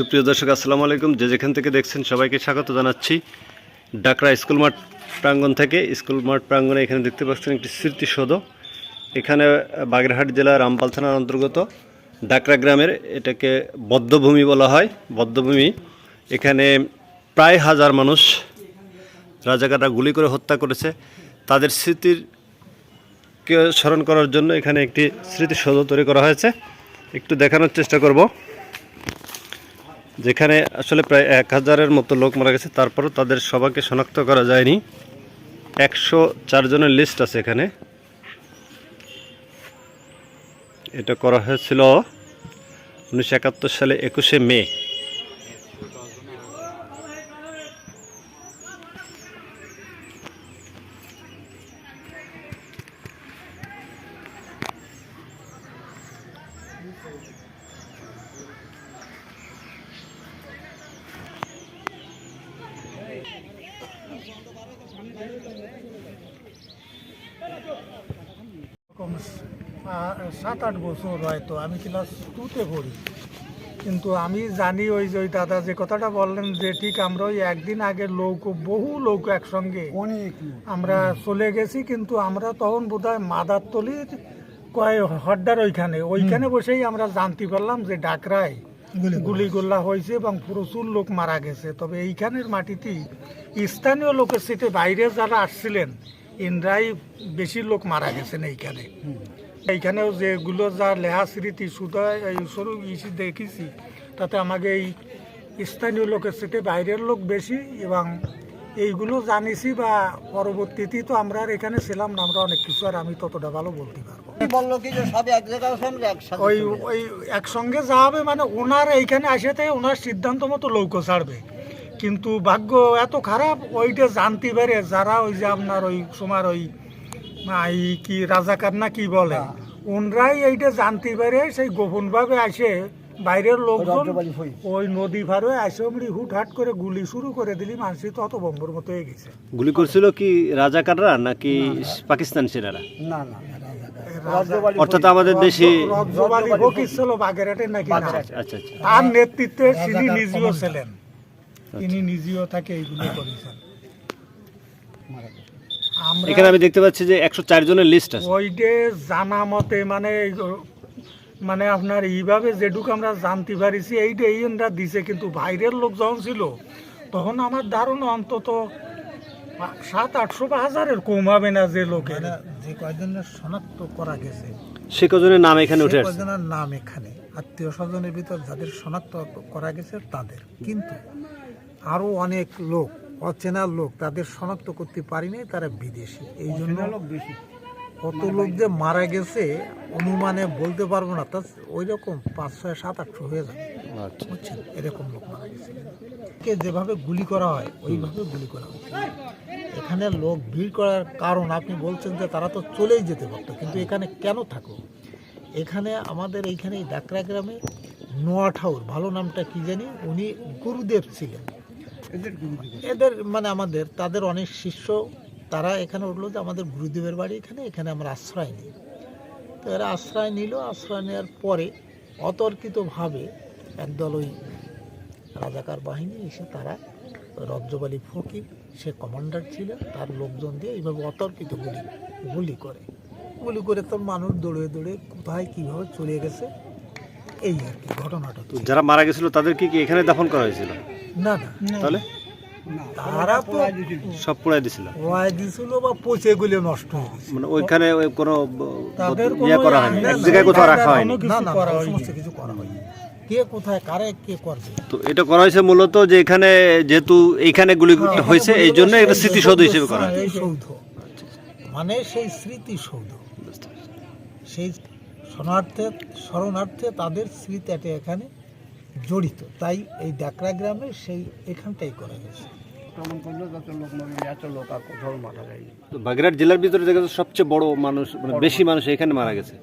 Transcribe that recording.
সুপ্রিয় দর্শক, আসসালামু আলাইকুম। যে যেখান থেকে দেখছেন সবাইকে স্বাগত জানাচ্ছি ডাকরা স্কুল মাঠ প্রাঙ্গণ থেকে। স্কুল মাঠ প্রাঙ্গণে এখানে দেখতে পাচ্ছেন একটি স্মৃতিসৌধ। এখানে বাগেরহাট জেলার রামপাল থানার অন্তর্গত ডাকরা গ্রামের এটাকে বদ্ধভূমি বলা হয়। বদ্ধভূমি এখানে প্রায় হাজার মানুষ রাজাকাররা গুলি করে হত্যা করেছে। তাদের স্মৃতির স্মরণ করার জন্য এখানে একটি স্মৃতিসৌধ তৈরি করা হয়েছে। একটু দেখানোর চেষ্টা করব। যেখানে আসলে প্রায় এক হাজারের মতো লোক মারা গেছে তারপরও তাদের সবাইকে শনাক্ত করা যায়নি। একশো চারজনের লিস্ট আছে এখানে। এটা করা হয়েছিল উনিশশো একাত্তর সালে একুশে মে। এরকম আহ, সাত আট বছর হয়তো আমি ক্লাস টুতে পড়ি। কিন্তু আমি জানি ওই যে ওই দাদা যে কথাটা বললেন যে ঠিক আমরা ওই একদিন আগে লোক বহু লোক একসঙ্গে অনেক আমরা চলে গেছি কিন্তু আমরা তখন বোধহয় মাদারতলির কয় হড্ডার ওইখানে ওইখানে বসেই আমরা জানতে পারলাম যে ডাকরায় গুলিগোল্লা হয়েছে এবং প্রচুর লোক মারা গেছে। তবে এইখানের মাটিতেই স্থানীয় লোকের সেটে বাইরে যারা আসছিলেন ইন্দ্রাই বেশি লোক মারা গেছেন এইখানে। এইখানেও যেগুলো যা লেহা স্মৃতি ইসি দেখেছি, তাতে আমাকে এই স্থানীয় লোকের সেটে বাইরের লোক বেশি এবং এইগুলো জানিছি বা পরবর্তীতে তো আমরা এখানে ছিলাম না, আমরা অনেক কিছু আর আমি ততটা ভালো বলতে পারব না। বলল কি যে সব এক জায়গায় একসাথে ওই ওই একসঙ্গে যা হবে মানে ওনার এইখানে আসাতে ওনার সিদ্ধান্ত মতো লৌকো ছাড়বে। কিন্তু ভাগ্য এত খারাপ ওইটা জানতে পারে যারা ওই যে আপনার ওই সময় ওই এই কি রাজাকার না কি বলে ওনরাই এইটা জানতে পারে সেই গোপনভাবে আসে বাইরের লোকজন ওই নদী পারে আসে অমনি হুট হাট করে গুলি শুরু করে দিলি মানুষ তো অত বম্বর মতো হয়ে গেছে। গুলি করছিল কি রাজাকাররা নাকি পাকিস্তান সেনারা? না না অর্থাৎ আমাদের দেশে রজ্জবালি ফকির ছিল বাগেরহাটে নাকি না? আচ্ছা আচ্ছা তার নেতৃত্বে তিনি নিজেও ছিলেন। তিনি নিজেও থাকে এইগুলো করেছেন। এখানে আমি দেখতে পাচ্ছি যে একশো চার জনের লিস্ট আছে। ওইটে জানা মতে মানে মানে আপনার এইভাবে যেটুকু আমরা জানতে পারিছি এইটা এই দিছে কিন্তু বাইরের লোক যখন ছিল তখন আমার ধারণা অন্তত সাত আটশো বা হাজারের কম হবে না যে লোকের যে কয়জনের শনাক্ত করা গেছে সে কজনের নাম এখানে উঠে কয়জনের নাম এখানে? আত্মীয় স্বজনের ভিতর যাদের শনাক্ত করা গেছে তাদের। কিন্তু আরও অনেক লোক অচেনা লোক তাদের শনাক্ত করতে পারিনি তারা বিদেশি। এই জন্য বেশি। কত লোক যে মারা গেছে অনুমানে বলতে পারব না তা ওই রকম পাঁচ ছয় সাত আটশো হয়ে যাবে। আচ্ছা। বুঝছেন? এরকম লোক মারা গেছে। কে যেভাবে গুলি করা হয় ওইভাবে গুলি করা হচ্ছে এখানে লোক ভিড় করার কারণ আপনি বলছেন যে তারা তো চলেই যেতে পারতো কিন্তু এখানে কেন থাকো এখানে আমাদের এইখানে এই ডাকরা গ্রামে নোয়া ঠাউর ভালো নামটা কি জানি? উনি গুরুদেব ছিলেন। এদের এদের মানে আমাদের তাদের অনেক শিষ্য তারা এখানে উঠল যে আমাদের গুরুদেবের বাড়ি এখানে এখানে আমরা আশ্রয় নিই। তো এরা আশ্রয় নিল আশ্রয় নেওয়ার পরে অতর্কিতভাবে একদল ওই রাজাকার বাহিনী এসে তারা ওই রজ্জবালি ফকির সে কমান্ডার ছিল তার লোকজন দিয়ে এইভাবে অতর্কিত গুলি গুলি করে। গুলি করে তো মানুষ দৌড়ে দৌড়ে কোথায় কীভাবে চলে গেছে এই আর কি ঘটনাটা তো যারা মারা গেছিল তাদেরকে কি এখানে দাফন করা হয়েছিল? না না। তাহলে? তারা তো সব পুড়াই দিছিল। বা পচে গুলে নষ্ট হয়ে মানে ওইখানে ওই কোনো তাদের করা হয়নি এক জায়গায় কোথাও রাখা হয়নি। না না কিছু করা হয়নি। কে কোথায় কারে কে করবে? তো এটা করা হয়েছে মূলত যে এখানে যেহেতু এইখানে গুলি হয়েছে এই জন্য এটা স্মৃতিসৌধ হিসেবে করা হয়। স্মৃতিসৌধ মানে সেই স্মৃতিসৌধ। সেই শরণার্থে শরণার্থে তাদের স্মৃতিটা এখানে জড়িত। তাই এই ডাকরা গ্রামে সেই এখানটাই করা গেছে প্রমাণ করল যত লোক মরে এত লোক আর কোথাও মারা যায়নি। তো বাগেরহাট জেলার ভিতরে দেখা সবচেয়ে বড় মানুষ মানে বেশি মানুষ। এখানে মারা গেছে।